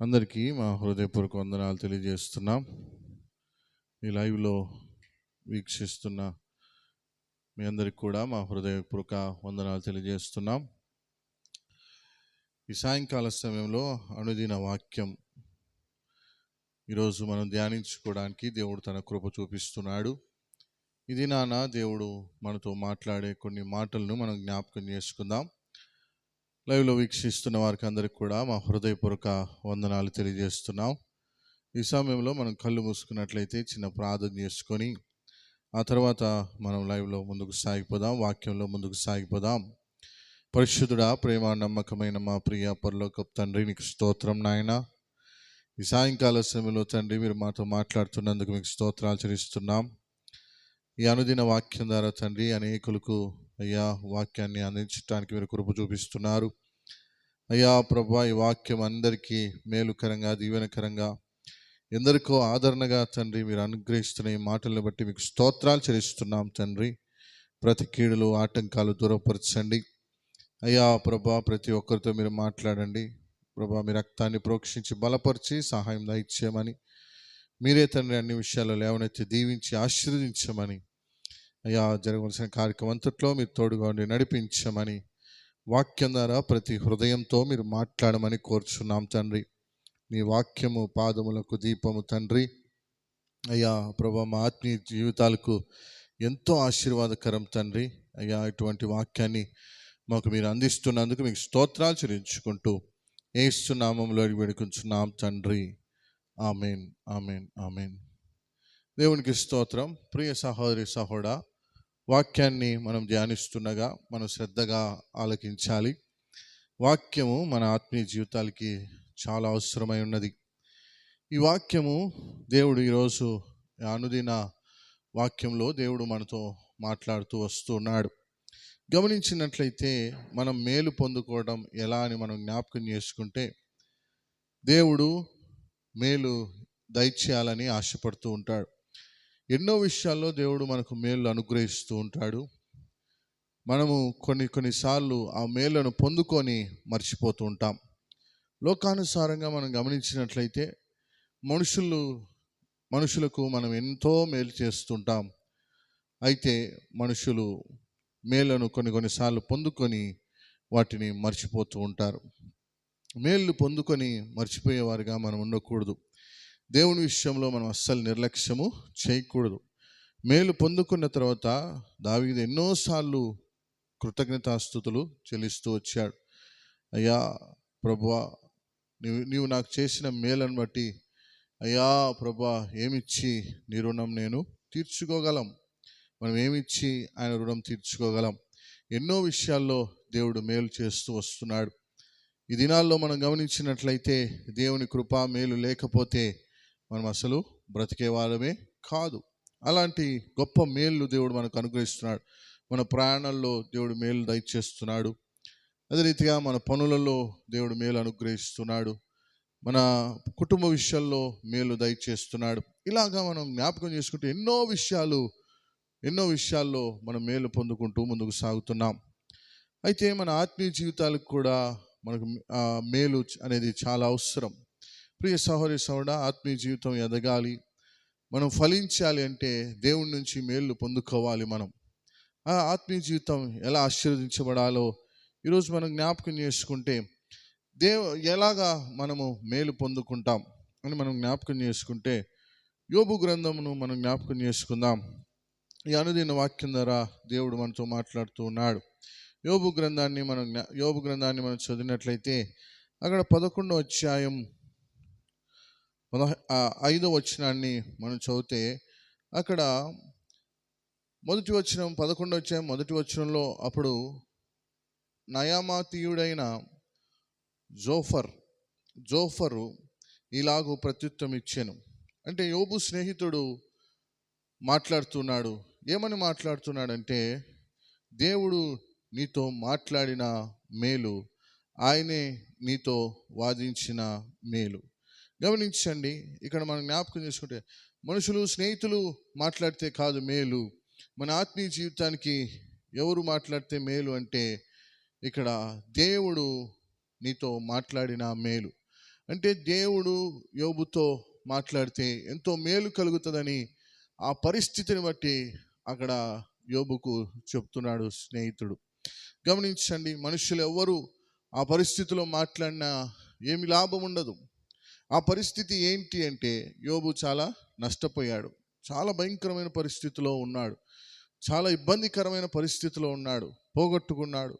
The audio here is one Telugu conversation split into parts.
అందరికీ మా హృదయపూర్వక వందనాలు తెలియజేస్తున్నాం. ఈ లైవ్లో వీక్షిస్తున్న మీ అందరికి కూడా మా హృదయపూర్వక వందనాలు తెలియజేస్తున్నాం. ఈ సాయంకాల సమయంలో అనుదిన వాక్యం ఈరోజు మనం ధ్యానించుకోవడానికి దేవుడు తన కృప చూపిస్తున్నాడు. ఇది నాన్న దేవుడు మనతో మాట్లాడే కొన్ని మాటలను మనం జ్ఞాపకం చేసుకుందాం. లైవ్లో వీక్షిస్తున్న వారికి అందరికి కూడా మా హృదయపూర్వక వందనాలు తెలియజేస్తున్నాం. ఈ సమయంలో మనం కళ్ళు మూసుకున్నట్లయితే చిన్న ప్రార్థన చేసుకొని ఆ తర్వాత మనం లైవ్లో ముందుకు సాగిపోదాం వాక్యంలో ముందుకు సాగిపోదాం. పరిశుద్ధుడా ప్రేమ నమ్మకమైన మా ప్రియ పరలోకపు తండ్రి నీకు స్తోత్రం నాయన. ఈ సాయంకాల సమయంలో తండ్రి మీరు మాతో మాట్లాడుతున్నందుకు మీకు స్తోత్రాలు చెల్లిస్తున్నాం. ఈ అనుదిన వాక్యం ద్వారా తండ్రి అనేకులకు అయ్యా వాక్యాన్ని అందించడానికి మీరు కృప చూపిస్తున్నారు. అయ్యా ప్రభా ఈ వాక్యం అందరికీ మేలుకరంగా దీవెనకరంగా. ఎందరికో ఆదరణగా తండ్రి మీరు అనుగ్రహిస్తున్న ఈ మాటలను బట్టి మీకు స్తోత్రాలు చెల్లిస్తున్నాం తండ్రి. ప్రతి కీడులు ఆటంకాలు దూరపరచండి. అయ్యా ప్రభా ప్రతి ఒక్కరితో మీరు మాట్లాడండి. ప్రభా మీ రక్తాన్ని ప్రోక్షించి బలపరిచి సహాయం దయచేయమని. మీరే తండ్రి అన్ని విషయాల్లో లేవనెత్తి దీవించి ఆశీర్వదించమని. అయ్యా జరగవలసిన కార్యక్రమం అంతట్లో మీరు తోడుగా ఉండి నడిపించమని. వాక్యం ద్వారా ప్రతి హృదయంతో మీరు మాట్లాడమని కోరుచున్నాం తండ్రి. మీ వాక్యము పాదములకు దీపము తండ్రి. అయ్యా ప్రభా మా ఆత్మీయ జీవితాలకు ఎంతో ఆశీర్వాదకరం తండ్రి. అయ్యా ఇటువంటి వాక్యాన్ని మాకు మీరు అందిస్తున్నందుకు మీకు స్తోత్రాలు చెల్లించుకుంటూ ఏస్తున్నామంలో వేడుకుంటున్నాం తండ్రి. Amen amen amen. దేవునికి స్తోత్రం. ప్రియ సహోదరి సహోడా వాక్యాన్ని మనం ధ్యానిస్తుండగా మనం శ్రద్ధగా ఆలకించాలి. వాక్యము మన ఆత్మీయ జీవితాలకి చాలా అవసరమై ఉన్నది. ఈ వాక్యము దేవుడు ఈరోజు అనుదిన వాక్యంలో దేవుడు మనతో మాట్లాడుతూ వస్తున్నాడు గమనించినట్లయితే మనం మేలు పొందుకోవడం ఎలా అని మనం జ్ఞాపకం చేసుకుంటే దేవుడు మేలు దయచేయాలని ఆశపడుతూ ఉంటాడు. ఎన్నో విషయాల్లో దేవుడు మనకు మేలు అనుగ్రహిస్తూ ఉంటాడు. మనము కొన్ని కొన్నిసార్లు ఆ మేలును పొందుకొని మర్చిపోతూ ఉంటాం. లోకానుసారంగా మనం గమనించినట్లయితే మనుషులు మనుషులకు మనం ఎంతో మేలు చేస్తుంటాం. అయితే మనుషులు మేలను కొన్ని కొన్నిసార్లు పొందుకొని వాటిని మర్చిపోతూ ఉంటారు. మేలు పొందుకొని మర్చిపోయేవారుగా మనం ఉండకూడదు. దేవుని విషయంలో మనం అస్సలు నిర్లక్ష్యము చేయకూడదు. మేలు పొందుకున్న తర్వాత దావీదు ఎన్నోసార్లు కృతజ్ఞతాస్థుతులు చెల్లిస్తూ వచ్చాడు. అయ్యా ప్రభువా నీవు నీవు నాకు చేసిన మేలను బట్టి అయ్యా ప్రభా ఏమిచ్చి నీ రుణం నేను తీర్చుకోగలం? మనం ఏమిచ్చి ఆయన రుణం తీర్చుకోగలం? ఎన్నో విషయాల్లో దేవుడు మేలు చేస్తూ వస్తున్నాడు. ఈ దినాల్లో మనం గమనించినట్లయితే దేవుని కృప మేలు లేకపోతే మనం అసలు బ్రతికే వాళ్ళమే కాదు. అలాంటి గొప్ప మేలు దేవుడు మనకు అనుగ్రహిస్తున్నాడు. మన ప్రయాణంలో దేవుడు మేలు దయచేస్తున్నాడు. అదే రీతిగా మన పనులలో దేవుడు మేలు అనుగ్రహిస్తున్నాడు. మన కుటుంబ విషయాల్లో మేలు దయచేస్తున్నాడు. ఇలాగా మనం జ్ఞాపకం చేసుకుంటే ఎన్నో విషయాలు ఎన్నో విషయాల్లో మనం మేలు పొందుకుంటూ ముందుకు సాగుతున్నాం. అయితే మన ఆత్మీయ జీవితాలకు కూడా మనకు మేలు అనేది చాలా అవసరం. ప్రియ సహోదరి సహోడ ఆత్మీయ జీవితం ఎదగాలి. మనం ఫలించాలి అంటే దేవుడి నుంచి మేలు పొందుకోవాలి మనం. ఆ ఆత్మీయ జీవితం ఎలా ఆశీర్వదించబడాలో ఈరోజు మనం జ్ఞాపకం చేసుకుంటే దేవ ఎలాగా మనము మేలు పొందుకుంటాం అని మనం జ్ఞాపకం చేసుకుంటే యోబు గ్రంథమును మనం జ్ఞాపకం చేసుకుందాం. ఈ అనుదిన వాక్యం ద్వారా దేవుడు మనతో మాట్లాడుతూ ఉన్నాడు. యోబు గ్రంథాన్ని మనం జ్ఞా- యోబు గ్రంథాన్ని మనం చదివినట్లయితే అక్కడ పదకొండో అధ్యాయం పదహ ఐదో వచనాన్ని మనం చదివితే అక్కడ మొదటి వచనం పదకొండు వచ్చే మొదటి వచనంలో అప్పుడు నయామాతీయుడైన జోఫర్ జోఫరు ఇలాగూ ప్రత్యుత్తం ఇచ్చాను. అంటే యోబు స్నేహితుడు మాట్లాడుతున్నాడు. ఏమని మాట్లాడుతున్నాడంటే దేవుడు నీతో మాట్లాడిన మేలు ఆయనే నీతో వాదించిన మేలు. గమనించండి. ఇక్కడ మనం జ్ఞాపకం చేసుకుంటే మనుషులు స్నేహితులు మాట్లాడితే కాదు మేలు. మన ఆత్మీయ జీవితానికి ఎవరు మాట్లాడితే మేలు అంటే ఇక్కడ దేవుడు నీతో మాట్లాడిన మేలు. అంటే దేవుడు యోబుతో మాట్లాడితే ఎంతో మేలు కలుగుతుందని ఆ పరిస్థితిని బట్టి అక్కడ యోబుకు చెప్తున్నాడు స్నేహితుడు. గమనించండి మనుషులు ఎవ్వరు ఆ పరిస్థితిలో మాట్లాడినా ఏమి లాభం ఉండదు. ఆ పరిస్థితి ఏంటి అంటే యోబు చాలా నష్టపోయాడు. చాలా భయంకరమైన పరిస్థితిలో ఉన్నాడు. చాలా ఇబ్బందికరమైన పరిస్థితిలో ఉన్నాడు. పోగొట్టుకున్నాడు.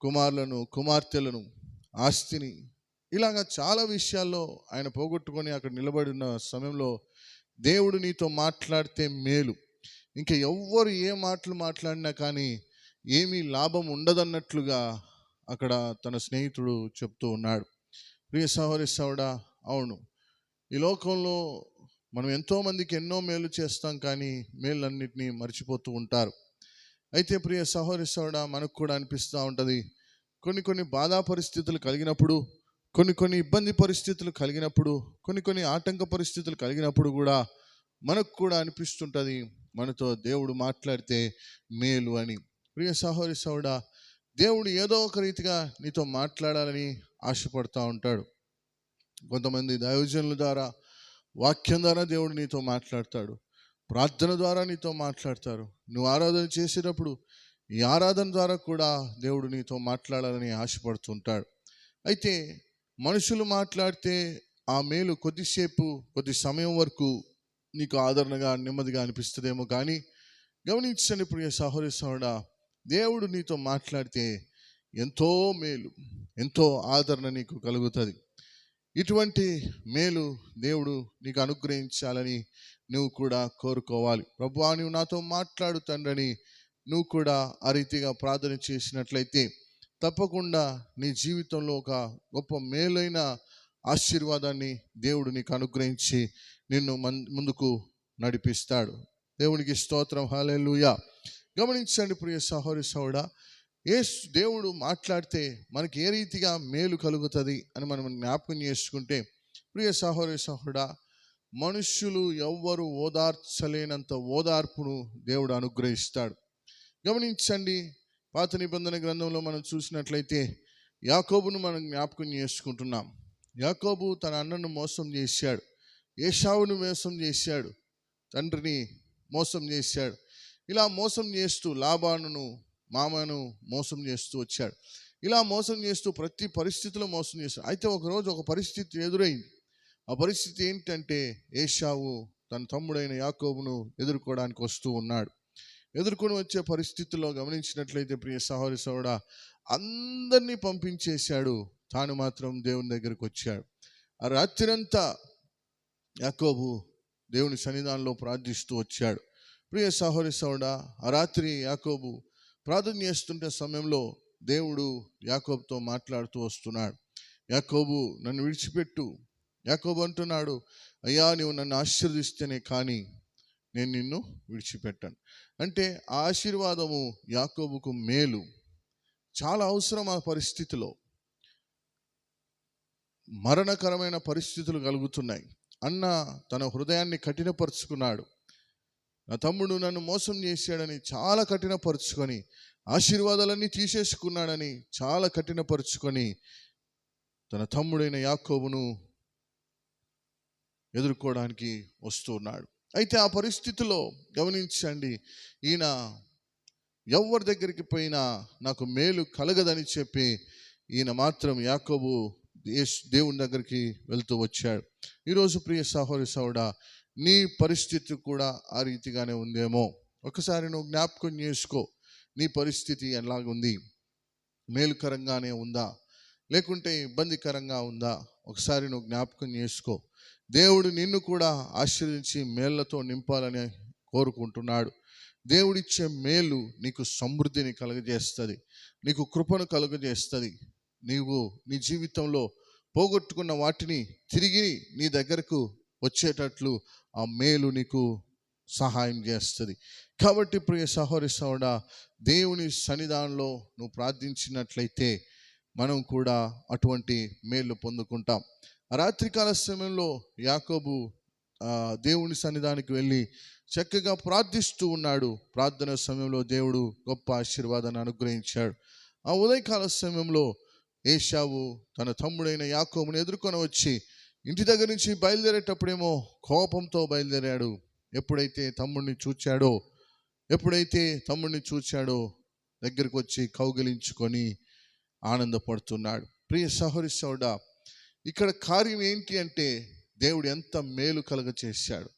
కుమారులను కుమార్తెలను ఆస్తిని ఇలాగా చాలా విషయాల్లో ఆయన పోగొట్టుకొని అక్కడ నిలబడి ఉన్న సమయంలో దేవుడు నీతో మాట్లాడితే మేలు. ఇంకా ఎవ్వరు ఏ మాటలు మాట్లాడినా కానీ ఏమీ లాభం ఉండదన్నట్లుగా అక్కడ తన స్నేహితుడు చెప్తూ ఉన్నాడు. ప్రియ సహోరి సౌడా అవును. ఈ లోకంలో మనం ఎంతోమందికి ఎన్నో మేలు చేస్తాం కానీ మేలన్నిటినీ మర్చిపోతూ ఉంటారు. అయితే ప్రియ సహోదరి సౌడా మనకు కూడా అనిపిస్తూ ఉంటుంది. కొన్ని కొన్ని బాధా పరిస్థితులు కలిగినప్పుడు కొన్ని కొన్ని ఇబ్బంది పరిస్థితులు కలిగినప్పుడు కొన్ని కొన్ని ఆటంక పరిస్థితులు కలిగినప్పుడు కూడా మనకు కూడా అనిపిస్తుంటుంది మనతో దేవుడు మాట్లాడితే మేలు అని. ప్రియ సహోదరి సౌడా దేవుడు ఏదో ఒక రీతిగా నీతో మాట్లాడాలని ఆశపడుతూ ఉంటాడు. కొంతమంది దైవజనుల ద్వారా వాక్యం ద్వారా దేవుడు నీతో మాట్లాడతాడు. ప్రార్థన ద్వారా నీతో మాట్లాడతారు. నువ్వు ఆరాధన చేసేటప్పుడు ఈ ఆరాధన ద్వారా కూడా దేవుడు నీతో మాట్లాడాలని ఆశపడుతుంటాడు. అయితే మనుషులు మాట్లాడితే ఆ మేలు కొద్దిసేపు కొద్ది సమయం వరకు నీకు ఆదరణగా నెమ్మదిగా అనిపిస్తుందేమో కానీ గమనించండి ఇప్పుడు సహోదరి సహోడా దేవుడు నీతో మాట్లాడితే ఎంతో మేలు ఎంతో ఆదరణ నీకు కలుగుతుంది. ఇటువంటి మేలు దేవుడు నీకు అనుగ్రహించాలని నువ్వు కూడా కోరుకోవాలి. ప్రభువా నువ్వు నాతో మాట్లాడు తండ్రని నువ్వు కూడా ఆ రీతిగా ప్రార్థన చేసినట్లయితే తప్పకుండా నీ జీవితంలో ఒక గొప్ప మేలైన ఆశీర్వాదాన్ని దేవుడు నీకు అనుగ్రహించి నిన్ను మన్ ముందుకు నడిపిస్తాడు. దేవునికి స్తోత్రం. హాలేలుయా గమనించండి ప్రియ సహోరి సౌడా ఏ దేవుడు మాట్లాడితే మనకి ఏ రీతిగా మేలు కలుగుతుంది అని మనం జ్ఞాపకం చేసుకుంటే ప్రియ సహోర సహోడా మనుష్యులు ఎవ్వరు ఓదార్చలేనంత ఓదార్పును దేవుడు అనుగ్రహిస్తాడు. గమనించండి పాత నిబంధన గ్రంథంలో మనం చూసినట్లయితే యాకోబును మనం జ్ఞాపకం చేసుకుంటున్నాం. యాకోబు తన అన్నను మోసం చేశాడు ఏషావును మోసం చేశాడు తండ్రిని మోసం చేశాడు. ఇలా మోసం చేస్తూ లాభాను మామను మోసం చేస్తూ వచ్చాడు. ఇలా మోసం చేస్తూ ప్రతి పరిస్థితిలో మోసం చేస్తాడు అయితే ఒకరోజు ఒక పరిస్థితి ఎదురైంది. ఆ పరిస్థితి ఏంటంటే ఏషావు తన తమ్ముడైన యాకోబును ఎదుర్కోవడానికి వస్తూ ఉన్నాడు. ఎదుర్కొని వచ్చే పరిస్థితుల్లో గమనించినట్లయితే ప్రియ సహోదరి సోడా అందరినీ పంపించేశాడు. తాను మాత్రం దేవుని దగ్గరికి వచ్చాడు. ఆ రాత్రంతా యాకోబు దేవుని సన్నిధానంలో ప్రార్థిస్తూ వచ్చాడు. ప్రియ సహోదరి సోడా ఆ రాత్రి యాకోబు ప్రార్థన చేస్తుంటే సమయంలో దేవుడు యాకోబుతో మాట్లాడుతూ వస్తున్నాడు. యాకోబు నన్ను విడిచిపెట్టు. యాకోబు అంటున్నాడు అయ్యా నువ్వు నన్ను ఆశీర్వదిస్తేనే కానీ నేను నిన్ను విడిచిపెట్టాను. అంటే ఆ ఆశీర్వాదము యాకోబుకు మేలు. చాలా అవసరం ఆ పరిస్థితిలో? మరణకరమైన పరిస్థితులు కలుగుతున్నాయి. అన్న తన హృదయాన్ని కఠినపరుచుకున్నాడు. నా తమ్ముడు నన్ను మోసం చేశాడని చాలా కఠినపరుచుకొని ఆశీర్వాదాలన్నీ తీసేసుకున్నాడని చాలా కఠినపరుచుకొని తన తమ్ముడైన యాకోబును ఎదుర్కోవడానికి వస్తూ ఉన్నాడు. అయితే ఆ పరిస్థితిలో గమనించండి ఈయన ఎవరి దగ్గరికి పోయినా నాకు మేలు కలగదని చెప్పి ఈయన మాత్రం యాకోబు దేవుని దగ్గరికి వెళ్తూ వచ్చాడు. ఈరోజు ప్రియ సహోదరి సౌడ నీ పరిస్థితి కూడా ఆ రీతిగానే ఉందేమో. ఒకసారి నువ్వు జ్ఞాపకం చేసుకో. నీ పరిస్థితి ఎలాగుంది? మేలుకరంగానే ఉందా? లేకుంటే ఇబ్బందికరంగా ఉందా? ఒకసారి నువ్వు జ్ఞాపకం చేసుకో. దేవుడు నిన్ను కూడా ఆశీర్వదించి మేళ్ళతో నింపాలని కోరుకుంటున్నాడు. దేవుడిచ్చే మేలు నీకు సమృద్ధిని కలుగజేస్తుంది. నీకు కృపను కలుగజేస్తుంది. నీవు నీ జీవితంలో పోగొట్టుకున్న వాటిని తిరిగి నీ దగ్గరకు వచ్చేటట్లు ఆ మేలు నీకు సహాయం చేస్తుంది. కాబట్టి ప్రియ సహోరి సోడ దేవుని సన్నిధానంలో నువ్వు ప్రార్థించినట్లయితే మనం కూడా అటువంటి మేలు పొందుకుంటాం. రాత్రికాల సమయంలో యాకోబు దేవుని సన్నిధానికి వెళ్ళి చక్కగా ప్రార్థిస్తూ ఉన్నాడు. ప్రార్థన సమయంలో దేవుడు గొప్ప ఆశీర్వాదాన్ని అనుగ్రహించాడు. ఆ ఉదయకాల సమయంలో ఏషావు తన తమ్ముడైన యాకోబుని ఎదుర్కొని వచ్చి ఇంటి దగ్గర నుంచి బయలుదేరేటప్పుడేమో కోపంతో బయలుదేరాడు. ఎప్పుడైతే తమ్ముడిని చూచాడో ఎప్పుడైతే తమ్ముడిని చూచాడో దగ్గరికి వచ్చి కౌగిలించుకొని ఆనందపడుతున్నాడు. ప్రియ సహోరి సోడా ఇక్కడ కార్యం ఏంటి అంటే దేవుడు ఎంత మేలు కలగ చేశాడు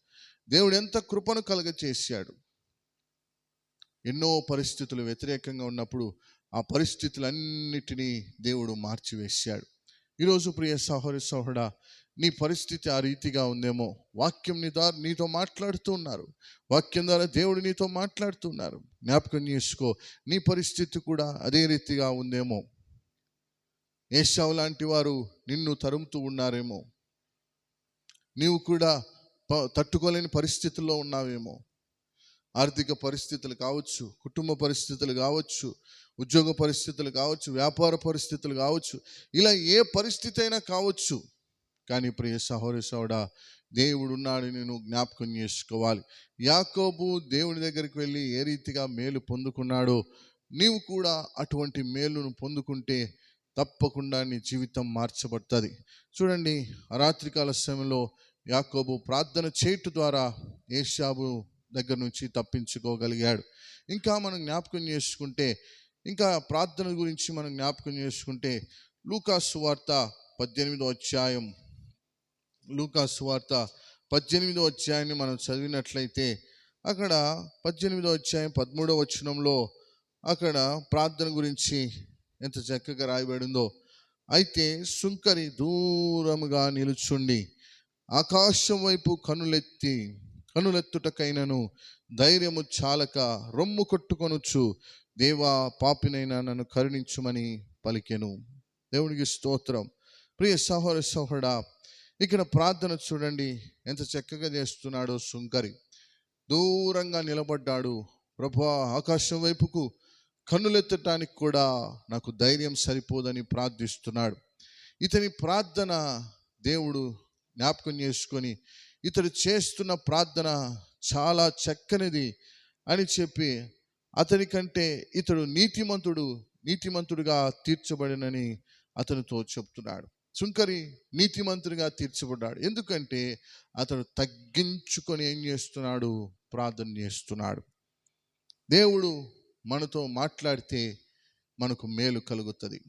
దేవుడు ఎంత కృపను కలగ చేశాడు ఎన్నో పరిస్థితులు వ్యతిరేకంగా ఉన్నప్పుడు ఆ పరిస్థితులన్నిటినీ దేవుడు మార్చివేశాడు. ఈరోజు ప్రియ సహోరి సోహడ నీ పరిస్థితి ఆ రీతిగా ఉందేమో. వాక్యం నీ ద్వారా నీతో మాట్లాడుతూ ఉన్నారు. వాక్యం ద్వారా దేవుడు నీతో మాట్లాడుతున్నారు. జ్ఞాపకం చేసుకో నీ పరిస్థితి కూడా అదే రీతిగా ఉందేమో. ఏషావు లాంటి వారు నిన్ను తరుముతూ ఉన్నారేమో. నీవు కూడా తట్టుకోలేని పరిస్థితుల్లో ఉన్నావేమో. ఆర్థిక పరిస్థితులు కావచ్చు కుటుంబ పరిస్థితులు కావచ్చు ఉద్యోగ పరిస్థితులు కావచ్చు వ్యాపార పరిస్థితులు కావచ్చు ఇలా ఏ పరిస్థితి అయినా కావచ్చు. కానీ ప్రియ సహోదరి సోడ దేవుడు ఉన్నాడు నేను జ్ఞాపకం చేసుకోవాలి. యాకోబు దేవుని దగ్గరికి వెళ్ళి ఏ రీతిగా మేలు పొందుకున్నాడో నీవు కూడా అటువంటి మేలును పొందుకుంటే తప్పకుండా నీ జీవితం మార్చబడుతుంది. చూడండి రాత్రికాల సమయంలో యాకోబు ప్రార్థన చేయటం ద్వారా ఏషాబు దగ్గర నుంచి తప్పించుకోగలిగాడు. ఇంకా మనం జ్ఞాపకం చేసుకుంటే ఇంకా ప్రార్థన గురించి మనం జ్ఞాపకం చేసుకుంటే లూకాసు వార్త పద్దెనిమిదో అధ్యాయం లూకా వార్త పద్దెనిమిదో అధ్యాయాన్ని మనం చదివినట్లయితే అక్కడ పద్దెనిమిదో అధ్యాయం పదమూడవ వచనంలో అక్కడ ప్రార్థన గురించి ఎంత చక్కగా రాయబడిందో అయితే సుంకరి దూరముగా నిలుచుండి ఆకాశం వైపు కనులెత్తి కనులెత్తుటకైనను ధైర్యము చాలక రొమ్ము కొట్టుకొనుచు దేవా పాపినైనా నన్ను కరుణించుమని పలికెను. దేవునికి స్తోత్రం. ప్రియ సహోర సహోడా ఇక్కడ ప్రార్థన చూడండి. ఎంత చక్కగా చేస్తున్నాడో సుంకరి దూరంగా నిలబడ్డాడు. ప్రభా ఆకాశం వైపుకు కన్నులెత్తటానికి కూడా నాకు ధైర్యం సరిపోదని ప్రార్థిస్తున్నాడు. ఇతని ప్రార్థన దేవుడు జ్ఞాపకం చేసుకొని ఇతడు చేస్తున్న ప్రార్థన చాలా చక్కనిది అని చెప్పి అతని కంటే ఇతడు నీతిమంతుడు నీతిమంతుడుగా తీర్చబడినని అతనితో చెప్తున్నాడు. సుంకరి నీతిమంతునిగా తీర్చిబడ్డాడు ఎందుకంటే అతడు తగ్గించుకొని ఏం చేస్తున్నాడు? ప్రార్థన చేస్తున్నాడు. దేవుడు మనతో మాట్లాడితే మనకు మేలు కలుగుతుంది.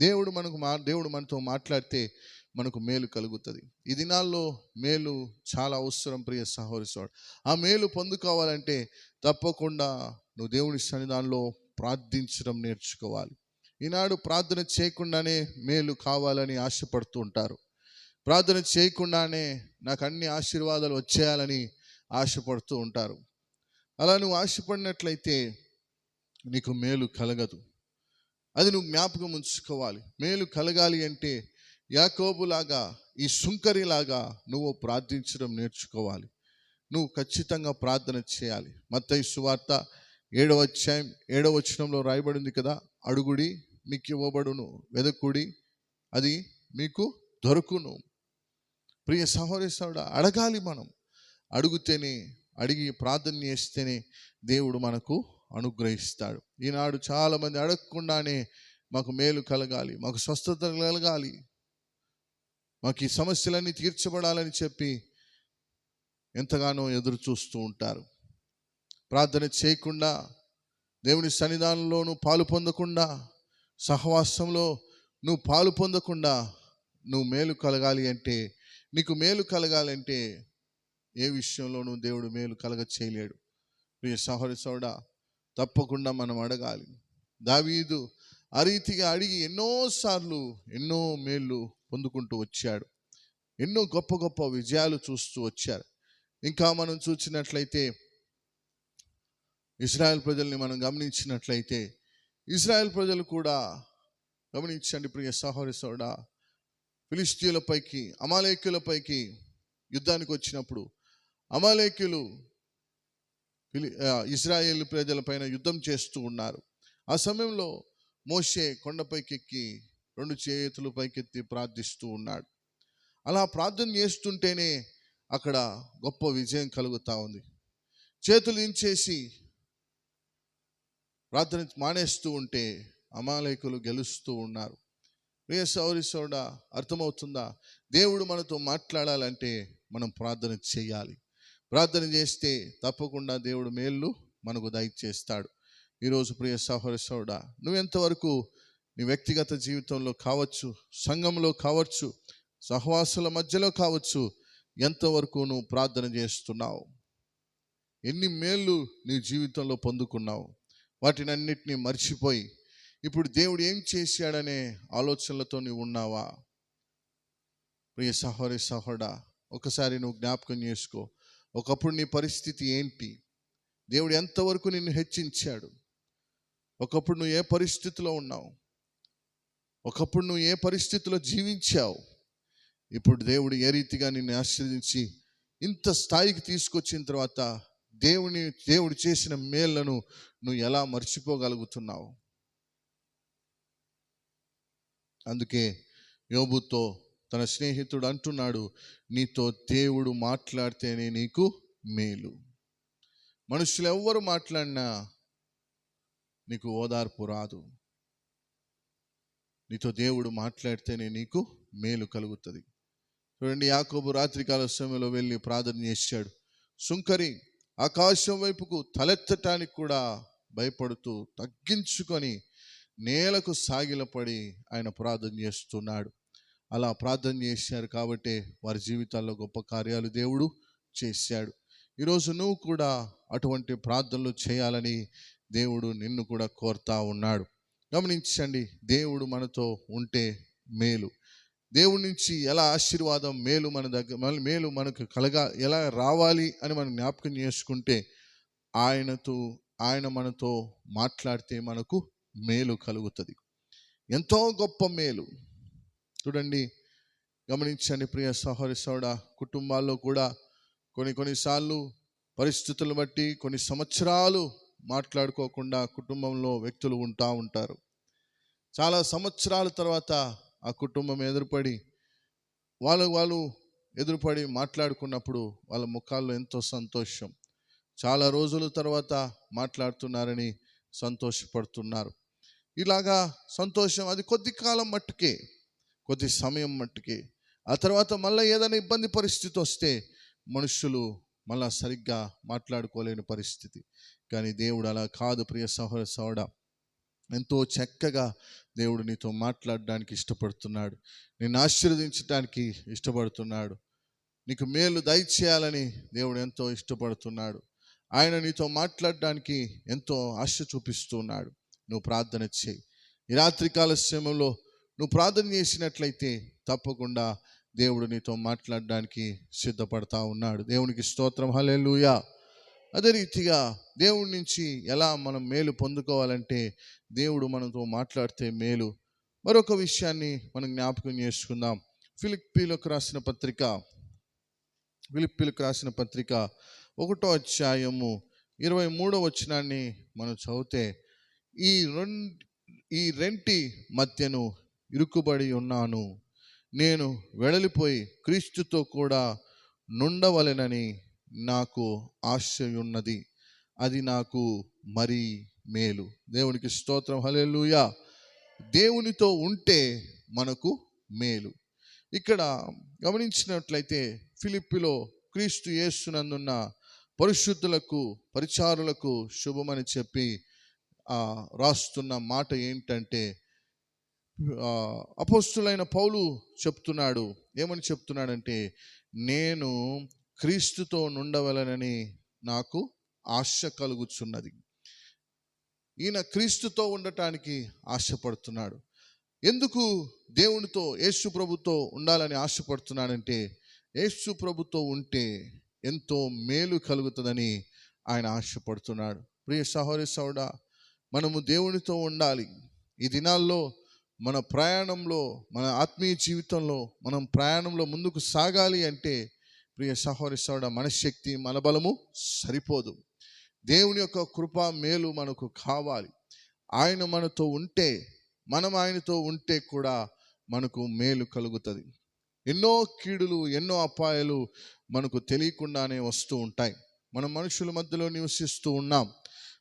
దేవుడు మనకు మా దేవుడు మనతో మాట్లాడితే మనకు మేలు కలుగుతుంది. ఈ దినాల్లో మేలు చాలా అవసరం ప్రియ సహోదరి ఆ మేలు పొందుకోవాలంటే తప్పకుండా నువ్వు దేవుని సన్నిధానంలో ప్రార్థించడం నేర్చుకోవాలి. ఈనాడు ప్రార్థన చేయకుండానే మేలు కావాలని ఆశపడుతూ ఉంటారు. ప్రార్థన చేయకుండానే నాకు అన్ని ఆశీర్వాదాలు వచ్చేయాలని ఆశపడుతూ ఉంటారు. అలా నువ్వు ఆశపడినట్లయితే నీకు మేలు కలగదు. అది నువ్వు జ్ఞాపకం ఉంచుకోవాలి. మేలు కలగాలి అంటే యాకోబులాగా ఈ సుంకరిలాగా నువ్వు ప్రార్థించడం నేర్చుకోవాలి. నువ్వు ఖచ్చితంగా ప్రార్థన చేయాలి. మత్తయి సువార్త ఏడవ అధ్యాయం ఏడవ వచనంలో రాయబడింది కదా అడుగుడి మీకు ఇవ్వబడును వెదకుడి అది మీకు దొరుకును. ప్రియ సహోదరుడా అడగాలి మనం. అడుగుతేనే అడిగి ప్రార్థన చేస్తేనే దేవుడు మనకు అనుగ్రహిస్తాడు. ఈనాడు చాలామంది అడగకుండానే మాకు మేలు కలగాలి మాకు స్వస్థత కలగాలి మాకు ఈ సమస్యలన్నీ తీర్చబడాలని చెప్పి ఎంతగానో ఎదురు చూస్తూ ఉంటారు. ప్రార్థన చేయకుండా దేవుని సన్నిధానంలోనూ పాలు పొందకుండా సహవాసంలో నువ్వు పాలు పొందకుండా నువ్వు మేలు కలగాలి అంటే నీకు మేలు కలగాలంటే ఏ విషయంలోనూ దేవుడు మేలు కలగ చేయలేడు ప్రియ సహోదరి సోడా తప్పకుండా మనం అడగాలి. దావీదు ఆ రీతిగా అడిగి ఎన్నోసార్లు ఎన్నో మేళ్ళు పొందుకుంటూ వచ్చాడు. ఎన్నో గొప్ప గొప్ప విజయాలు చూస్తూ వచ్చారు ఇంకా మనం చూసినట్లయితే ఇస్రాయల్ ప్రజల్ని మనం గమనించినట్లయితే ఇస్రాయల్ ప్రజలు కూడా గమనించండి ప్రియ సహోరి సోడా. ఫిలిస్తీన్లపైకి అమాలేక్యులపైకి యుద్ధానికి వచ్చినప్పుడు అమాలేక్యులు ఫిలి ఇస్రాయేల్ ప్రజలపైన యుద్ధం చేస్తూ ఉన్నారు. ఆ సమయంలో మోషే కొండపైకి ఎక్కి రెండు చేతులు పైకెత్తి ప్రార్థిస్తూ ఉన్నాడు. అలా ప్రార్థన చేస్తుంటేనే అక్కడ గొప్ప విజయం కలుగుతూ ఉంది. చేతులు దించేసి ప్రార్థన మానేస్తూ ఉంటే అమాలేకులు గెలుస్తూ ఉన్నారు. ప్రియ సౌరి సౌడా అర్థమవుతుందా? దేవుడు మనతో మాట్లాడాలంటే మనం ప్రార్థన చేయాలి. ప్రార్థన చేస్తే తప్పకుండా దేవుడు మేళ్ళు మనకు దయచేస్తాడు. ఈరోజు ప్రియ సహోరి సౌడా నువ్వెంతవరకు నీ వ్యక్తిగత జీవితంలో కావచ్చు సంఘంలో కావచ్చు సహవాసుల మధ్యలో కావచ్చు ఎంతవరకు నువ్వు ప్రార్థన చేస్తున్నావు? ఎన్ని మేళ్ళు నీ జీవితంలో పొందుకున్నావు? వాటినన్నిటినీ మర్చిపోయి ఇప్పుడు దేవుడు ఏం చేశాడనే ఆలోచనలతో నువ్వు ఉన్నావా? ప్రియ సహోదరి సహోడా ఒకసారి నువ్వు జ్ఞాపకం చేసుకో. ఒకప్పుడు నీ పరిస్థితి ఏంటి? దేవుడు ఎంతవరకు నిన్ను హెచ్చించాడు? ఒకప్పుడు నువ్వు ఏ పరిస్థితిలో ఉన్నావు? ఒకప్పుడు నువ్వు ఏ పరిస్థితిలో జీవించావు? ఇప్పుడు దేవుడు ఏ రీతిగా నిన్ను ఆశీర్వదించి ఇంత స్థాయికి తీసుకొచ్చిన తర్వాత దేవుని దేవుడు చేసిన మేళ్ళను నువ్వు ఎలా మర్చిపోగలుగుతున్నావు? అందుకే యోబుతో తన స్నేహితుడు అంటున్నాడు నీతో దేవుడు మాట్లాడితేనే నీకు మేలు. మనుషులు ఎవ్వరు మాట్లాడినా నీకు ఓదార్పు రాదు. నీతో దేవుడు మాట్లాడితేనే నీకు మేలు కలుగుతుంది. చూడండి యాకోబు రాత్రికాల సమయంలో వెళ్ళి ప్రార్థన చేశాడు. సుంకరి ఆకాశం వైపుకు తలెత్తటానికి కూడా భయపడుతూ తగ్గించుకొని నేలకు సాగిలపడి ఆయన ప్రార్థన చేస్తున్నాడు. అలా ప్రార్థన చేశారు కాబట్టి వారి జీవితాల్లో గొప్ప కార్యాలు దేవుడు చేశాడు. ఈరోజు నువ్వు కూడా అటువంటి ప్రార్థనలు చేయాలని దేవుడు నిన్ను కూడా కోరుతా ఉన్నాడు. గమనించండి దేవుడు మనతో ఉంటే మేలు. దేవుడి నుంచి ఎలా ఆశీర్వాదం మేలు మన దగ్గర మేలు మనకు కలగా ఎలా రావాలి అని మనం జ్ఞాపకం చేసుకుంటే ఆయనతో ఆయన మనతో మాట్లాడితే మనకు మేలు కలుగుతుంది. ఎంతో గొప్ప మేలు. చూడండి గమనించండి ప్రియ సహోరి సోడ కుటుంబాల్లో కూడా కొన్ని కొన్నిసార్లు పరిస్థితులు బట్టి కొన్ని సంవత్సరాలు మాట్లాడుకోకుండా కుటుంబంలో వ్యక్తులు ఉంటా ఉంటారు. చాలా సంవత్సరాల తర్వాత ఆ కుటుంబం ఎదురుపడి వాళ్ళు వాళ్ళు ఎదురుపడి మాట్లాడుకున్నప్పుడు వాళ్ళ ముఖాల్లో ఎంతో సంతోషం. చాలా రోజుల తర్వాత మాట్లాడుతున్నారని సంతోషపడుతున్నారు. ఇలాగా సంతోషం అది కొద్ది కాలం మట్టుకే కొద్ది సమయం మట్టుకే. ఆ తర్వాత మళ్ళీ ఏదైనా ఇబ్బంది పరిస్థితి వస్తే మనుషులు మళ్ళా సరిగ్గా మాట్లాడుకోలేని పరిస్థితి. కానీ దేవుడు అలా కాదు ప్రియ సహోదర సోడ ఎంతో చక్కగా దేవుడు నీతో మాట్లాడడానికి ఇష్టపడుతున్నాడు. నిన్ను ఆశీర్వదించడానికి ఇష్టపడుతున్నాడు. నీకు మేలు దయచేయాలని దేవుడు ఎంతో ఇష్టపడుతున్నాడు. ఆయన నీతో మాట్లాడడానికి ఎంతో ఆశ చూపిస్తున్నాడు. నువ్వు ప్రార్థన చేయి. ఈ రాత్రికాల సమయంలో నువ్వు ప్రార్థన చేసినట్లయితే తప్పకుండా దేవుడు నీతో మాట్లాడడానికి సిద్ధపడతా ఉన్నాడు. దేవునికి స్తోత్రం. హల్లెలూయా. అదే రీతిగా దేవుడి నుంచి ఎలా మనం మేలు పొందుకోవాలంటే దేవుడు మనతో మాట్లాడితే మేలు. మరొక విషయాన్ని మనం జ్ఞాపకం చేసుకుందాం. ఫిలిప్పీలకు రాసిన పత్రిక ఫిలిప్పీలకు రాసిన పత్రిక ఒకటో అధ్యాయము ఇరవై మూడో వచనాన్ని మనం చదివితే ఈ రెండు ఈ రెంటి మధ్యను ఇరుకుబడి ఉన్నాను. నేను వెడలిపోయి క్రీస్తుతో కూడా నుండవలెనని నాకు ఆశ ఉన్నది అది నాకు మరీ మేలు. దేవునికి స్తోత్రం. హల్లెలూయా. దేవునితో ఉంటే మనకు మేలు. ఇక్కడ గమనించినట్లయితే ఫిలిప్పిలో క్రీస్తు యేసునందున్న పరిశుద్ధులకు పరిచారులకు శుభమని చెప్పి రాస్తున్న మాట ఏంటంటే అపోస్తులైన పౌలు చెప్తున్నాడు. ఏమని చెప్తున్నాడంటే నేను క్రీస్తుతో నుండవలనని నాకు ఆశ కలుగుచున్నది. ఈయన క్రీస్తుతో ఉండటానికి ఆశపడుతున్నాడు. ఎందుకు దేవునితో యేసు ప్రభుతో ఉండాలని ఆశపడుతున్నాడంటే యేసు ప్రభుతో ఉంటే ఎంతో మేలు కలుగుతుందని ఆయన ఆశపడుతున్నాడు. ప్రియ సహోదరి సౌడ మనము దేవునితో ఉండాలి. ఈ దినాల్లో మన ప్రయాణంలో మన ఆత్మీయ జీవితంలో మనం ప్రయాణంలో ముందుకు సాగాలి అంటే ప్రియ సహోదరి సౌడ మన శక్తి మన బలము సరిపోదు. దేవుని యొక్క కృప మేలు మనకు కావాలి. ఆయన మనతో ఉంటే మనం ఆయనతో ఉంటే కూడా మనకు మేలు కలుగుతుంది. ఎన్నో కీడులు ఎన్నో అపాయాలు మనకు తెలియకుండానే వస్తూ ఉంటాయి. మనం మనుషుల మధ్యలో నివసిస్తూ ఉన్నాం.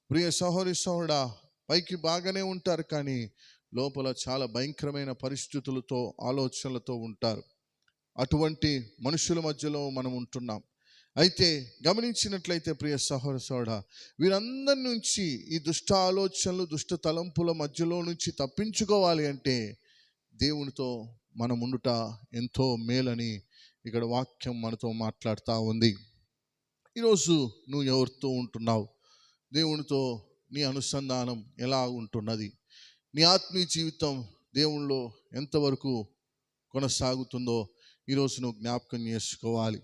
ప్రియ సహోరి సహోడా పైకి బాగానే ఉంటారు కానీ లోపల చాలా భయంకరమైన పరిస్థితులతో ఆలోచనలతో ఉంటారు. అటువంటి మనుషుల మధ్యలో మనం ఉంటున్నాం. అయితే గమనించినట్లయితే ప్రియ సహోర సోడ వీరందరి నుంచి ఈ దుష్ట ఆలోచనలు దుష్ట తలంపుల మధ్యలో నుంచి తప్పించుకోవాలి అంటే దేవునితో మనం ఉండుట ఎంతో మేలని ఇక్కడ వాక్యం మనతో మాట్లాడుతూ ఉంది. ఈరోజు నువ్వు ఎవరితో ఉంటున్నావు? దేవునితో నీ అనుసంధానం ఎలా ఉంటున్నది? నీ ఆత్మీయ జీవితం దేవునిలో ఎంతవరకు కొనసాగుతుందో ఈరోజు నువ్వు జ్ఞాపకం చేసుకోవాలి.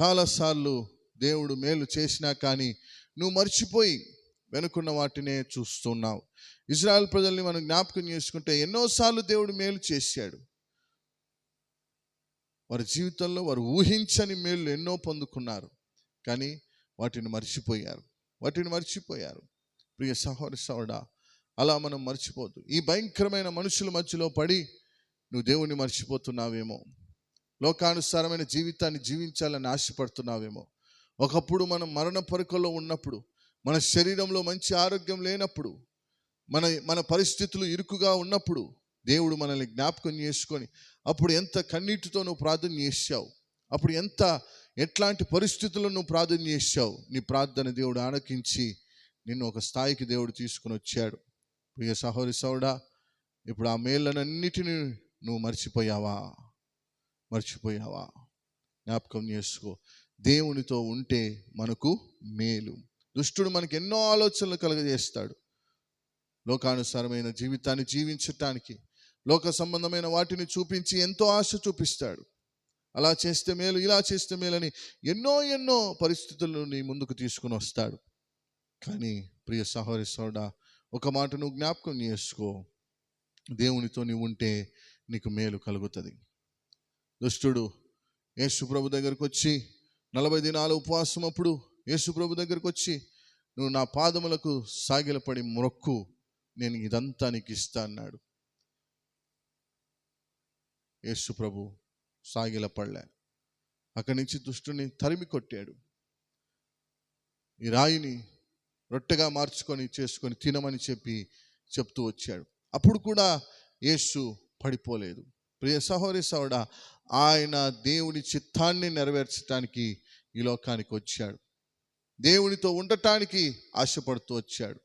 చాలాసార్లు దేవుడు మేలు చేసినా కానీ నువ్వు మర్చిపోయి వెనుకున్న వాటినే చూస్తున్నావు. ఇజ్రాయెల్ ప్రజల్ని మనం జ్ఞాపకం చేసుకుంటే ఎన్నోసార్లు దేవుడు మేలు చేశాడు. వారి జీవితంలో వారు ఊహించని మేలు ఎన్నో పొందుకున్నారు. కానీ వాటిని మర్చిపోయారు. వాటిని మర్చిపోయారు. ప్రియ సహోదరి సోడా అలా మనం మర్చిపోదు ఈ భయంకరమైన మనుషుల మధ్యలో పడి నువ్వు దేవుణ్ణి మర్చిపోతున్నావేమో. లోకానుసారమైన జీవితాన్ని జీవించాలని ఆశపడుతున్నావేమో. ఒకప్పుడు మనం మరణ పరుకలో ఉన్నప్పుడు మన శరీరంలో మంచి ఆరోగ్యం లేనప్పుడు మన మన పరిస్థితులు ఇరుకుగా ఉన్నప్పుడు దేవుడు మనల్ని జ్ఞాపకం చేసుకొని అప్పుడు ఎంత కన్నీటితో నువ్వు ప్రార్థన చేసావు అప్పుడు ఎంత ఎట్లాంటి పరిస్థితుల్లో నువ్వు ప్రార్థన చేసావు నీ ప్రార్థన దేవుడు ఆనకించి నిన్ను ఒక స్థాయికి దేవుడు తీసుకుని వచ్చాడు. ప్రియ సహోరి సౌడా ఇప్పుడు ఆ మేళ్ళనన్నిటిని నువ్వు మర్చిపోయావా? మర్చిపోయావా? జ్ఞాపకం చేసుకో. దేవునితో ఉంటే మనకు మేలు. దుష్టుడు మనకి ఎన్నో ఆలోచనలు కలుగజేస్తాడు. లోకానుసారమైన జీవితాన్ని జీవించటానికి లోక సంబంధమైన వాటిని చూపించి ఎంతో ఆశ చూపిస్తాడు. అలా చేస్తే మేలు ఇలా చేస్తే మేలని ఎన్నో ఎన్నో పరిస్థితులను నీ ముందుకు తీసుకుని వస్తాడు. కానీ ప్రియ సహోదరి సోడా ఒక మాట నువ్వు జ్ఞాపకం చేసుకో. దేవునితో నీవు ఉంటే నీకు మేలు కలుగుతుంది. దుష్టుడు. యేసుప్రభు దగ్గరకు వచ్చి నలభై దినాల ఉపవాసం అప్పుడు యేసుప్రభు దగ్గరకు వచ్చి నువ్వు నా పాదములకు సాగిలపడి మొక్కు నేను ఇదంతా నీకు ఇస్తా అన్నాడు. యేసు సాగిలపడలే. అక్కడి నుంచి దుష్టుని తరిమి కొట్టాడు. ఈ రాయిని రొట్టెగా మార్చుకొని చేసుకొని తినమని చెప్పి చెప్తూ వచ్చాడు. అప్పుడు కూడా యేసు పడిపోలేదు. ప్రియ సహోరి సోడ ఆయన దేవుని చిత్తాన్ని నెరవేర్చడానికి ఈ లోకానికి వచ్చాడు. దేవునితో ఉండటానికి ఆశపడుతూ వచ్చాడు.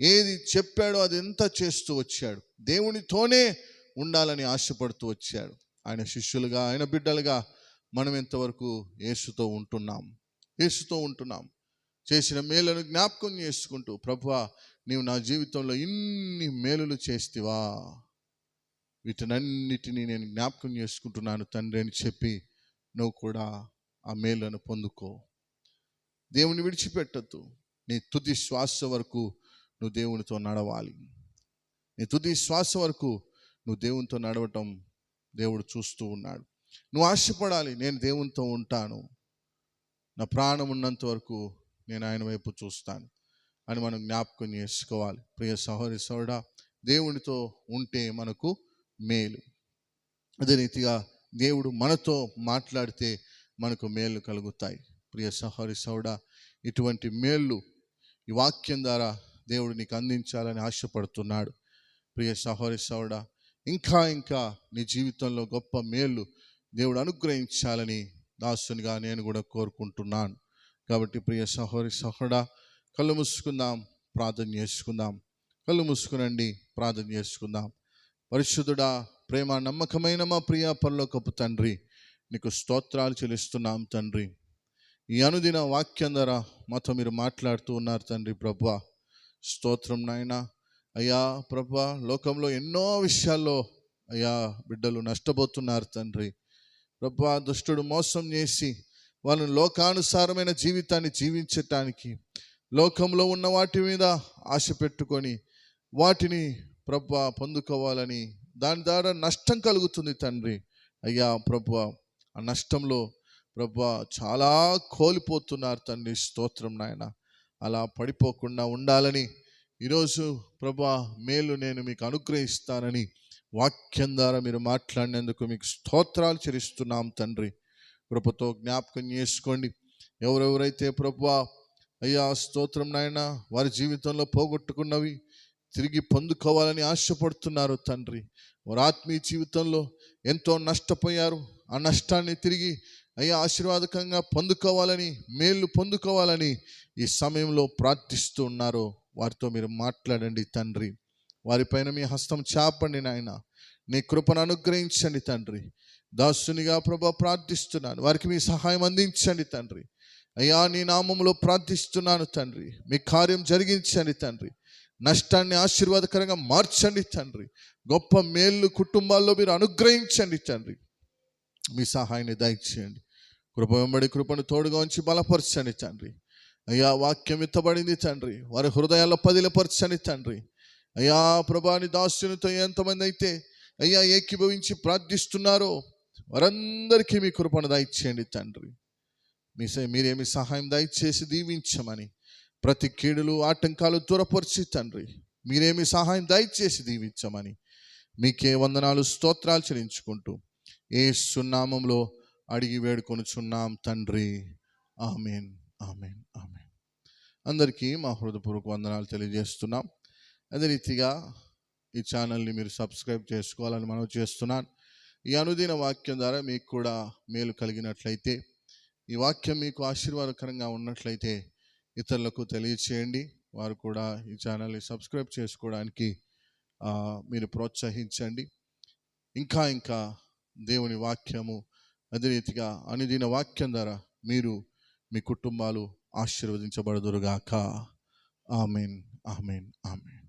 ఏది చెప్పాడో అది ఎంత చేస్తూ వచ్చాడు. దేవునితోనే ఉండాలని ఆశపడుతూ వచ్చాడు. ఆయన శిష్యులుగా ఆయన బిడ్డలుగా మనం ఎంతవరకు యేసుతో ఉంటున్నాం? యేసుతో ఉంటున్నాం. చేసిన మేలను జ్ఞాపకం చేసుకుంటూ ప్రభువా నీవు నా జీవితంలో ఇన్ని మేలులు చేస్తివా? వీటినన్నిటినీ నేను జ్ఞాపకం చేసుకుంటున్నాను తండ్రి అని చెప్పి నువ్వు కూడా ఆ మేలను పొందుకో. దేవుని విడిచిపెట్టద్దు. నీ తుది శ్వాస వరకు నువ్వు దేవునితో నడవాలి. నీ తుది శ్వాస వరకు నువ్వు దేవునితో నడవటం దేవుడు చూస్తూ ఉన్నాడు. నువ్వు ఆశపడాలి నేను దేవునితో ఉంటాను. నా ప్రాణం ఉన్నంత వరకు నేను ఆయన వైపు చూస్తాను అని మనం జ్ఞాపకం చేసుకోవాలి. ప్రియ సహోదరి సోడా దేవునితో ఉంటే మనకు మేలు. అదే రీతిగా దేవుడు మనతో మాట్లాడితే మనకు మేలు కలుగుతాయి. ప్రియ సహరి సౌడ ఇటువంటి మేళ్ళు ఈ వాక్యం ద్వారా దేవుడు నీకు అందించాలని ఆశపడుతున్నాడు. ప్రియ సహరి సౌడ ఇంకా ఇంకా నీ జీవితంలో గొప్ప మేలు దేవుడు అనుగ్రహించాలని దాసునిగా నేను కూడా కోరుకుంటున్నాను. కాబట్టి ప్రియ సహోరి సహోడా కళ్ళు మూసుకుందాం ప్రార్థన చేసుకుందాం. కళ్ళు మూసుకునండి ప్రార్థన చేసుకుందాం. పరిశుద్ధుడా ప్రేమ నమ్మకమైన మా ప్రియ పరలోకపు తండ్రి నీకు స్తోత్రాలు చెల్లిస్తున్నాం తండ్రి. ఈ అనుదిన వాక్యం ద్వారా మాతో మీరు మాట్లాడుతూ ఉన్నారు తండ్రి ప్రభా. స్తోత్రం నాయన. అయ్యా ప్రభా లోకంలో ఎన్నో విషయాల్లో అయ్యా బిడ్డలు నష్టపోతున్నారు తండ్రి. ప్రభా దుష్టుడు మోసం చేసి వాళ్ళని లోకానుసారమైన జీవితాన్ని జీవించటానికి లోకంలో ఉన్న వాటి మీద ఆశ పెట్టుకొని వాటిని ప్రభు పొందుకోవాలని దాని ద్వారా నష్టం కలుగుతుంది తండ్రి. అయ్యా ప్రభు ఆ నష్టంలో ప్రభు చాలా కోల్పోతున్నారు తండ్రి స్తోత్రం నాయన. అలా పడిపోకుండా ఉండాలని ఈరోజు ప్రభా మేలు నేను మీకు అనుగ్రహిస్తానని వాక్యం ద్వారా మీరు మాట్లాడినందుకు మీకు స్తోత్రాలు చెల్లిస్తున్నాం తండ్రి. కృపతో జ్ఞాపకం చేసుకోండి. ఎవరెవరైతే ప్రభా అయ్యా స్తోత్రం నాయన వారి జీవితంలో పోగొట్టుకున్నవి తిరిగి పొందుకోవాలని ఆశపడుతున్నారు తండ్రి. వారు ఆత్మీయ జీవితంలో ఎంతో నష్టపోయారు. ఆ నష్టాన్ని తిరిగి అయ్యా ఆశీర్వాదకంగా పొందుకోవాలని మేలు పొందుకోవాలని ఈ సమయంలో ప్రార్థిస్తూ ఉన్నారు. వారితో మీరు మాట్లాడండి తండ్రి. వారిపైన మీ హస్తం చాపండి నాయన. నీ కృపను అనుగ్రహించండి తండ్రి. దాసునిగా ప్రభా ప్రార్థిస్తున్నాను. వారికి మీ సహాయం అందించండి తండ్రి. అయ్యా నీ నామంలో ప్రార్థిస్తున్నాను తండ్రి. మీ కార్యం జరిగించండి తండ్రి. నష్టాన్ని ఆశీర్వాదకరంగా మార్చండి తండ్రి. గొప్ప మేళ్ళు కుటుంబాల్లో మీరు అనుగ్రహించండి తండ్రి. మీ సహాయాన్ని దయచేయండి. కృప వెంబడి కృపను తోడుగా ఉంచి బలపరచండి తండ్రి. అయ్యా వాక్యం ఎత్తబడింది తండ్రి. వారి హృదయాల్లో పదిలపరచని తండ్రి. అయ్యా ప్రభాని దాసునితో ఎంతమంది అయితే అయ్యా ఏకీభవించి ప్రార్థిస్తున్నారో వారందరికీ మీ కృపను దయచేయండి తండ్రి. మీ మీరేమి సహాయం దయచేసి దీవించమని ప్రతి కీడులు ఆటంకాలు దూరపరిచి తండ్రి మీరేమి సహాయం దయచేసి దీవించమని మీకే వందనాలు స్తోత్రాలు చెల్లించుకుంటూ ఏ సున్నామంలో అడిగి వేడుకొనుచున్నాం తండ్రి. Amen amen amen. అందరికీ మా హృదయపూర్వక వందనాలు తెలియజేస్తున్నాం. అదే రీతిగా ఈ ఛానల్ని మీరు సబ్స్క్రైబ్ చేసుకోవాలని మనం చేస్తున్నాను. ఈ అనుదిన వాక్యం ద్వారా మీకు కూడా మేలు కలిగినట్లయితే ఈ వాక్యం మీకు ఆశీర్వాదకరంగా ఉన్నట్లయితే ఇతరులకు తెలియచేయండి. వారు కూడా ఈ ఛానల్ని సబ్స్క్రైబ్ చేసుకోవడానికి మీరు ప్రోత్సహించండి. ఇంకా ఇంకా దేవుని వాక్యము అదే రీతిగా అనుదిన వాక్యం ద్వారా మీరు మీ కుటుంబాలు ఆశీర్వదించబడదురుగాక. Amen amen amen.